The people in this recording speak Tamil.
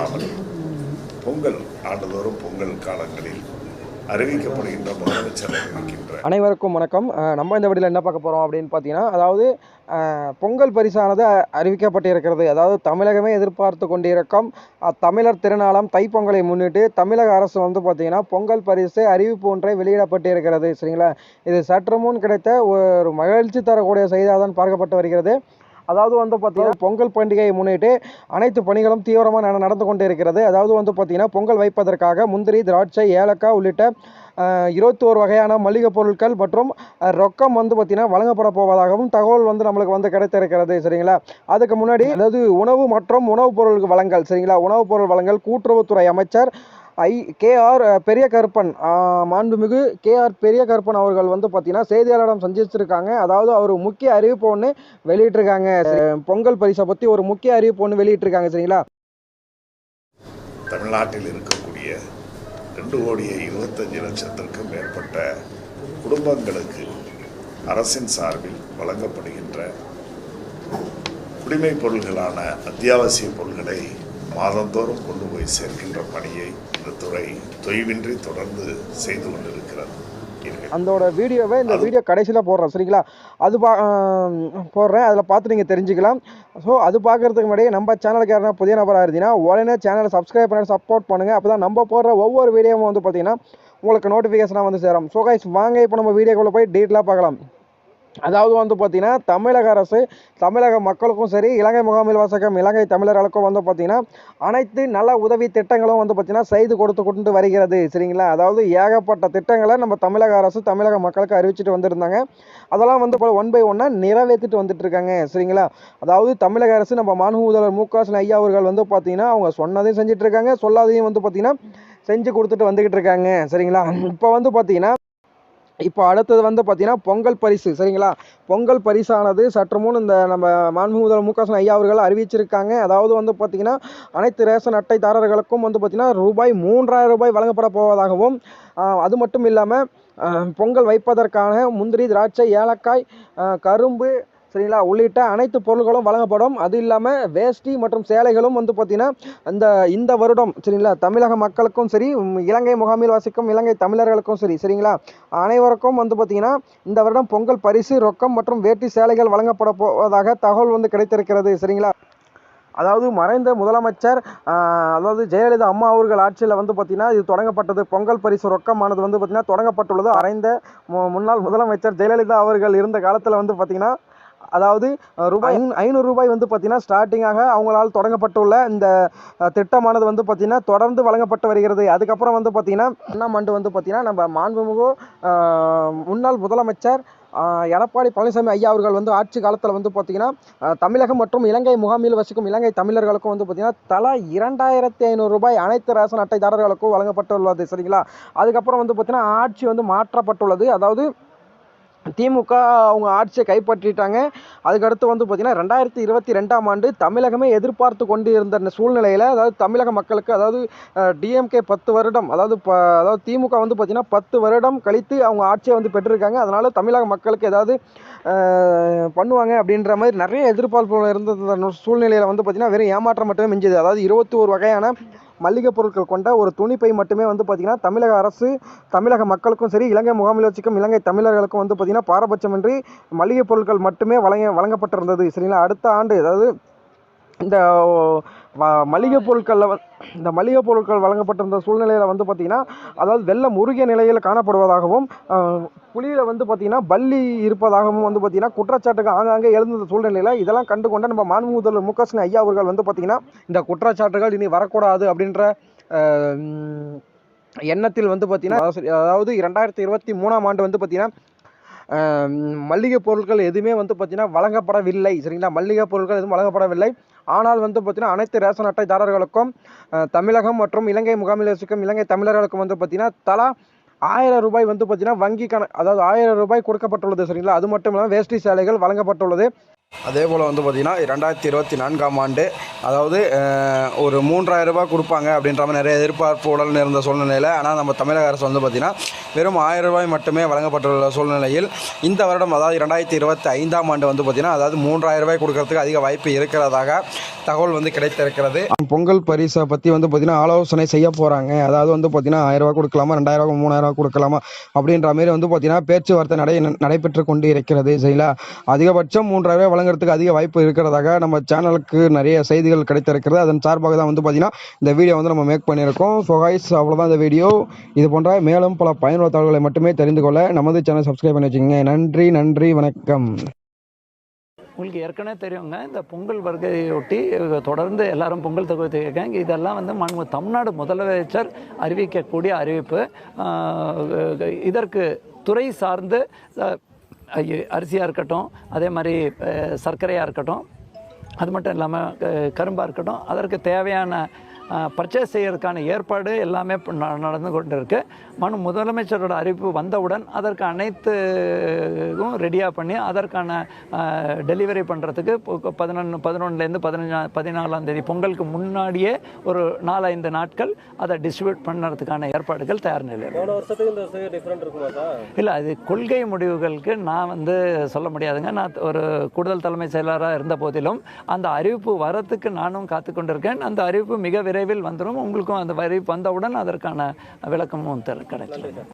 இல்லாமல் பொங்கல் ஆண்டுதோறும் பொங்கல் காலங்களில் அறிவிக்கப்படுகின்ற முதலமைச்சர் அறிவிக்கின்ற அனைவருக்கும் வணக்கம். நம்ம இந்த வீடியில் என்ன பார்க்க போகிறோம் அப்படின்னு பார்த்தீங்கன்னா அதாவது பொங்கல் பரிசானது அறிவிக்கப்பட்டிருக்கிறது. அதாவது தமிழகமே எதிர்பார்த்து கொண்டிருக்கும் தமிழர் திருநாளாம் தைப்பொங்கலை முன்னிட்டு தமிழக அரசு வந்து பார்த்திங்கன்னா பொங்கல் பரிசு அறிவிப்பு ஒன்றை வெளியிடப்பட்டிருக்கிறது. சரிங்களா? இது சற்று முன் கிடைத்த ஒரு மகிழ்ச்சி தரக்கூடிய செய்தியாக தான் பார்க்கப்பட்டு வருகிறது. அதாவது வந்து பார்த்தீங்கன்னா பொங்கல் பண்டிகையை முன்னிட்டு அனைத்து பணிகளும் தீவிரமாக நட- நடந்து கொண்டு இருக்கிறது அதாவது வந்து பார்த்தீங்கன்னா பொங்கல் வைப்பதற்காக முந்திரி திராட்சை ஏலக்காய் உள்ளிட்ட இருபத்தி ஒரு வகையான மளிகை பொருட்கள் மற்றும் ரொக்கம் வந்து பார்த்தீங்கன்னா வழங்கப்பட போவதாகவும் தகவல் வந்து நம்மளுக்கு வந்து கிடைத்திருக்கிறது. சரிங்களா? அதுக்கு முன்னாடி அதாவது உணவு மற்றும் உணவுப் பொருள் வழங்கல் சரிங்களா? உணவுப் பொருள் வழங்கல் கூட்டுறவுத்துறை அமைச்சர் ஐ கேஆர் பெரிய கருப்பன் மாண்புமிகு கேஆர் பெரிய கருப்பன் அவர்கள் வந்து பார்த்தீங்கன்னா செய்தியாளரிடம் சந்திச்சிருக்காங்க. அதாவது அவர் முக்கிய அறிவிப்பு ஒன்று வெளியிட்டிருக்காங்க. பொங்கல் பரிசை பற்றி ஒரு முக்கிய அறிவிப்பு ஒன்று வெளியிட்டிருக்காங்க சரிங்களா? தமிழ்நாட்டில் இருக்கக்கூடிய ரெண்டு கோடியே இருபத்தஞ்சு லட்சத்திற்கும் மேற்பட்ட குடும்பங்களுக்கு அரசின் சார்பில் வழங்கப்படுகின்ற குடிமைப் பொருள்களான அத்தியாவசிய பொருள்களை மாதந்தோறும் கொண்டு போய் சேர்க்கின்ற பணியை இந்த துறை தொய்வின்றி தொடர்ந்து செய்து கொண்டிருக்கிறது. அதோட வீடியோவை இந்த வீடியோ கடைசியில் போடுறேன் சரிங்களா? அது பா போடுறேன். அதில் பார்த்து நீங்கள் தெரிஞ்சுக்கலாம். ஸோ அது பார்க்குறதுக்கு முன்னாடி நம்ம சேனலுக்கு யாருன்னா புதிய நபராக இருந்தீங்கன்னா உடனே சேனலை சப்ஸ்கிரைப் பண்ணி சப்போர்ட் பண்ணுங்கள் அப்போ தான் நம்ம போடுற ஒவ்வொரு வீடியோவும் வந்து பார்த்தீங்கன்னா உங்களுக்கு நோட்டிஃபிகேஷனாக வந்து சேரும். ஸோ கைஸ் வாங்க இப்போ நம்ம வீடியோக்குள்ளே போய் டீட்டெயிலாக பார்க்கலாம். அதாவது வந்து பார்த்தீங்கன்னா தமிழக அரசு தமிழக மக்களுக்கும் சரி இலங்கை முகாமில் வாசகம் இலங்கை தமிழர்களுக்கும் வந்து பார்த்திங்கன்னா அனைத்து நல உதவி திட்டங்களும் வந்து பார்த்திங்கன்னா செய்து கொடுத்து கொண்டு வருகிறது சரிங்களா? அதாவது ஏகப்பட்ட திட்டங்களை நம்ம தமிழக அரசு தமிழக மக்களுக்கு அறிவிச்சிட்டு வந்திருந்தாங்க. அதெல்லாம் வந்து இப்போ ஒன் பை ஒன்னாக நிறைவேற்றிட்டு வந்துட்டுருக்காங்க சரிங்களா? அதாவது தமிழக அரசு நம்ம மாணவ முதல்வர் மு க ஸ்டாலின் ஐயா அவர்கள் வந்து பார்த்திங்கன்னா அவங்க சொன்னதையும் செஞ்சிட்ருக்காங்க சொல்லாதையும் வந்து பார்த்திங்கன்னா செஞ்சு கொடுத்துட்டு வந்துக்கிட்டு இருக்காங்க சரிங்களா? இப்போ வந்து பார்த்தீங்கன்னா இப்போ அடுத்தது வந்து பார்த்தீங்கன்னா பொங்கல் பரிசு சரிங்களா? பொங்கல் பரிசானது சற்று முன் இந்த நம்ம மாண்பு முதல்வர் மு ஸ்டாலின் ஐயா அவர்கள் அறிவிச்சிருக்காங்க. அதாவது வந்து பார்த்தீங்கன்னா அனைத்து ரேஷன் அட்டைதாரர்களுக்கும் வந்து பார்த்தீங்கன்னா ரூபாய் மூன்றாயிரம் ரூபாய் வழங்கப்பட போவதாகவும் அது மட்டும் இல்லாமல் பொங்கல் வைப்பதற்கான முந்திரி திராட்சை ஏலக்காய் கரும்பு சரிங்களா? உள்ளிட்ட அனைத்து பொருள்களும் வழங்கப்படும். அது இல்லாமல் வேஷ்டி மற்றும் சேலைகளும் வந்து பார்த்திங்கன்னா அந்த இந்த வருடம் சரிங்களா? தமிழக மக்களுக்கும் சரி இலங்கை முகாமில் வசிக்கும் இலங்கை தமிழர்களுக்கும் சரி சரிங்களா? அனைவருக்கும் வந்து பார்த்தீங்கன்னா இந்த வருடம் பொங்கல் பரிசு ரொக்கம் மற்றும் வேட்டி சேலைகள் வழங்கப்பட போவதாக தகவல் வந்து கிடைத்திருக்கிறது சரிங்களா? அதாவது மறைந்த முதலமைச்சர் அதாவது ஜெயலலிதா அம்மா அவர்கள் ஆட்சியில் வந்து பார்த்தீங்கன்னா இது தொடங்கப்பட்டது. பொங்கல் பரிசு ரொக்கமானது வந்து பார்த்தீங்கன்னா தொடங்கப்பட்டுள்ளது. மறைந்த மு- முன்னாள் முதலமைச்சர் ஜெயலலிதா அவர்கள் இருந்த காலத்தில் வந்து பார்த்தீங்கன்னா அதாவது ரூபாய் ஐநூறு ரூபாய் வந்து பார்த்தீங்கன்னா ஸ்டார்டிங்காக அவங்களால் தொடங்கப்பட்டுள்ள இந்த திட்டமானது வந்து பார்த்தீங்கன்னா தொடர்ந்து வழங்கப்பட்டு வருகிறது. அதுக்கப்புறம் வந்து பார்த்தீங்கன்னா ஒன்றாம் ஆண்டு வந்து பார்த்தீங்கன்னா நம்ம மாண்புமிகு முன்னாள் முதலமைச்சர் எடப்பாடி பழனிசாமி ஐயா அவர்கள் வந்து ஆட்சி காலத்தில் வந்து பார்த்தீங்கன்னா தமிழகம் மற்றும் இலங்கை முகாமில் வசிக்கும் இலங்கை தமிழர்களுக்கும் வந்து பார்த்தீங்கன்னா தலா இரண்டாயிரத்தி ஐநூறு ரூபாய் அனைத்து ரேஷன் அட்டைதாரர்களுக்கும் வழங்கப்பட்டுள்ளது சரிங்களா? அதுக்கப்புறம் வந்து பார்த்திங்கன்னா ஆட்சி வந்து மாற்றப்பட்டுள்ளது. அதாவது திமுக அவங்க ஆட்சியை கைப்பற்றிட்டாங்க. அதுக்கடுத்து வந்து பார்த்திங்கன்னா ரெண்டாயிரத்தி இருபத்தி ரெண்டாம் ஆண்டு தமிழகமே எதிர்பார்த்து கொண்டு இருந்த சூழ்நிலையில் அதாவது தமிழக மக்களுக்கு அதாவது டிஎம்கே பத்து வருடம் அதாவது ப அதாவது திமுக வந்து பார்த்தீங்கன்னா பத்து வருடம் கழித்து அவங்க ஆட்சியை வந்து பெற்றிருக்காங்க. அதனால் தமிழக மக்களுக்கு ஏதாவது பண்ணுவாங்க அப்படின்ற மாதிரி நிறைய எதிர்பார்ப்புகள் இருந்த சூழ்நிலையில் வந்து பார்த்தீங்கன்னா வெறும் ஏமாற்றம் மட்டுமே மிஞ்சுது. அதாவது இருபத்தி ஒரு வகையான மளிகை பொருட்கள் கொண்ட ஒரு துணிப்பை மட்டுமே வந்து பார்த்திங்கன்னா தமிழக அரசு தமிழக மக்களுக்கும் சரி இலங்கை முகாமிலச்சிக்கும் இலங்கை தமிழர்களுக்கும் வந்து பார்த்திங்கன்னா பாரபட்சமின்றி மளிகை பொருட்கள் மட்டுமே வழங்க வழங்கப்பட்டிருந்தது. சரிங்களா? அடுத்த ஆண்டு அதாவது இந்த மளிகை பொருட்களில் வந் இந்த மளிகை பொருட்கள் வழங்கப்பட்டிருந்த சூழ்நிலையில் வந்து பார்த்திங்கன்னா அதாவது வெள்ளம் உருகிய நிலையில் காணப்படுவதாகவும் புலியில் வந்து பார்த்திங்கன்னா பல்லி இருப்பதாகவும் வந்து பார்த்திங்கன்னா குற்றச்சாட்டுக்கு ஆங்காங்கே எழுந்த சூழ்நிலையில் இதெல்லாம் கண்டுகொண்ட நம்ம மாண்பு முதல்வர் மு ஐயா அவர்கள் வந்து பார்த்திங்கன்னா இந்த குற்றச்சாட்டுகள் இனி வரக்கூடாது அப்படின்ற எண்ணத்தில் வந்து பார்த்திங்கன்னா அதாவது இரண்டாயிரத்தி இருபத்தி மூணாம் ஆண்டு வந்து பார்த்திங்கன்னா மளிகை பொருட்கள் எதுவுமே வந்து பார்த்திங்கன்னா வழங்கப்படவில்லை சரிங்களா? மளிகை பொருட்கள் எதுவும் வழங்கப்படவில்லை. ஆனால் வந்து பார்த்திங்கன்னா அனைத்து ரேஷன் அட்டைதாரர்களுக்கும் தமிழகம் மற்றும் இலங்கை முகாமில் வசிக்கும் இலங்கை தமிழர்களுக்கும் வந்து பார்த்திங்கன்னா தலா ஆயிரம் ரூபாய் வந்து பார்த்திங்கன்னா வங்கி கண அதாவது ஆயிரம் ரூபாய் கொடுக்கப்பட்டுள்ளது சரிங்களா? அது மட்டும் இல்லாமல் வேஷ்டி சேலைகள் வழங்கப்பட்டுள்ளது. அதே போல் வந்து பார்த்திங்கன்னா ரெண்டாயிரத்தி இருபத்தி நான்காம் ஆண்டு அதாவது ஒரு மூன்றாயிரம் ரூபாய் கொடுப்பாங்க அப்படின்ற மாதிரி நிறைய எதிர்பார்ப்பு உடல் இருந்த சூழ்நிலையில். ஆனால் நம்ம தமிழக அரசு வந்து பார்த்திங்கன்னா வெறும் ஆயிரம் ரூபாய் மட்டுமே வழங்கப்பட்டுள்ள சூழ்நிலையில் இந்த வருடம் அதாவது ரெண்டாயிரத்தி இருபத்தி ஐந்தாம் ஆண்டு வந்து பார்த்திங்கன்னா அதாவது மூன்றாயிரம் ரூபாய் கொடுக்கறதுக்கு அதிக வாய்ப்பு இருக்கிறதாக தகவல் வந்து கிடைத்திருக்கிறது. பொங்கல் பரிசை பற்றி வந்து பார்த்திங்கன்னா ஆலோசனை செய்ய போகிறாங்க அதாவது வந்து பார்த்திங்கன்னா ஆயிரம் ரூபாய் கொடுக்கலாமா ரெண்டாயிரம் ரூபாய் மூணாயிரம் கொடுக்கலாமா அப்படின்ற மாதிரி வந்து பார்த்திங்கன்னா பேச்சுவார்த்தை நடை நடைபெற்று கொண்டு இருக்கிறது சரிங்களா? அதிகபட்சம் மூன்றாயிரம் ரூபாய் வழங்குறதுக்கு அதிக வாய்ப்பு இருக்கிறதாக நம்ம சேனலுக்கு நிறைய செய்திகள் கிடைத்திருக்கிறது. அதன் சார்பாக தான் வந்து பார்த்திங்கன்னா இந்த வீடியோ வந்து நம்ம மேக் பண்ணியிருக்கோம். ஸோ கைஸ் அவ்வளோதான் இந்த வீடியோ இது போன்ற மேலும் பல பயனுள்ள தகவல்களை மட்டுமே தெரிந்து கொள்ள நமது சேனல் சப்ஸ்கிரைப் பண்ணி வச்சுக்கோங்க. நன்றி நன்றி வணக்கம். உங்களுக்கு ஏற்கனவே தெரியுங்க இந்த பொங்கல் வருகையொட்டி தொடர்ந்து எல்லாரும் பொங்கல் தொகுதி இருக்காங்க இதெல்லாம் வந்து மண் தமிழ்நாடு முதலமைச்சர் அறிவிக்கக்கூடிய அறிவிப்பு. இதற்கு துறை சார்ந்து அரிசியாக இருக்கட்டும் அதே மாதிரி சர்க்கரையாக இருக்கட்டும் அது மட்டும் இல்லாமல் கரும்பாக இருக்கட்டும் அதற்கு தேவையான பர்ச்சேஸ் செய்யறதுக்கான ஏற்பாடு எல்லாமே நடந்து கொண்டு இருக்கு மனு முதலமைச்சரோட அறிவிப்பு வந்தவுடன் அதற்கு அனைத்துக்கும் ரெடியாக பண்ணி அதற்கான டெலிவரி பண்ணுறதுக்கு பதினொன்று பதினொன்றுலேருந்து பதினஞ்சா பதினாலாம் தேதி பொங்கலுக்கு முன்னாடியே ஒரு நாலஞ்சு நாட்கள் அதை டிஸ்ட்ரிபியூட் பண்ணுறதுக்கான ஏற்பாடுகள் தயார் நிலையில் இல்லை அது கொள்கை முடிவுகளுக்கு நான் வந்து சொல்ல முடியாதுங்க. நான் ஒரு கூடுதல் தலைமை செயலராக இருந்த போதிலும் அந்த அறிவிப்பு வரத்துக்கு நானும் காத்து கொண்டிருக்கேன் அந்த அறிவிப்பு மிக விரைவில் வந்துடும் உங்களுக்கும் அந்த வரி வந்தவுடன் அதற்கான விளக்கமும் தெ- கிடைக்கும்.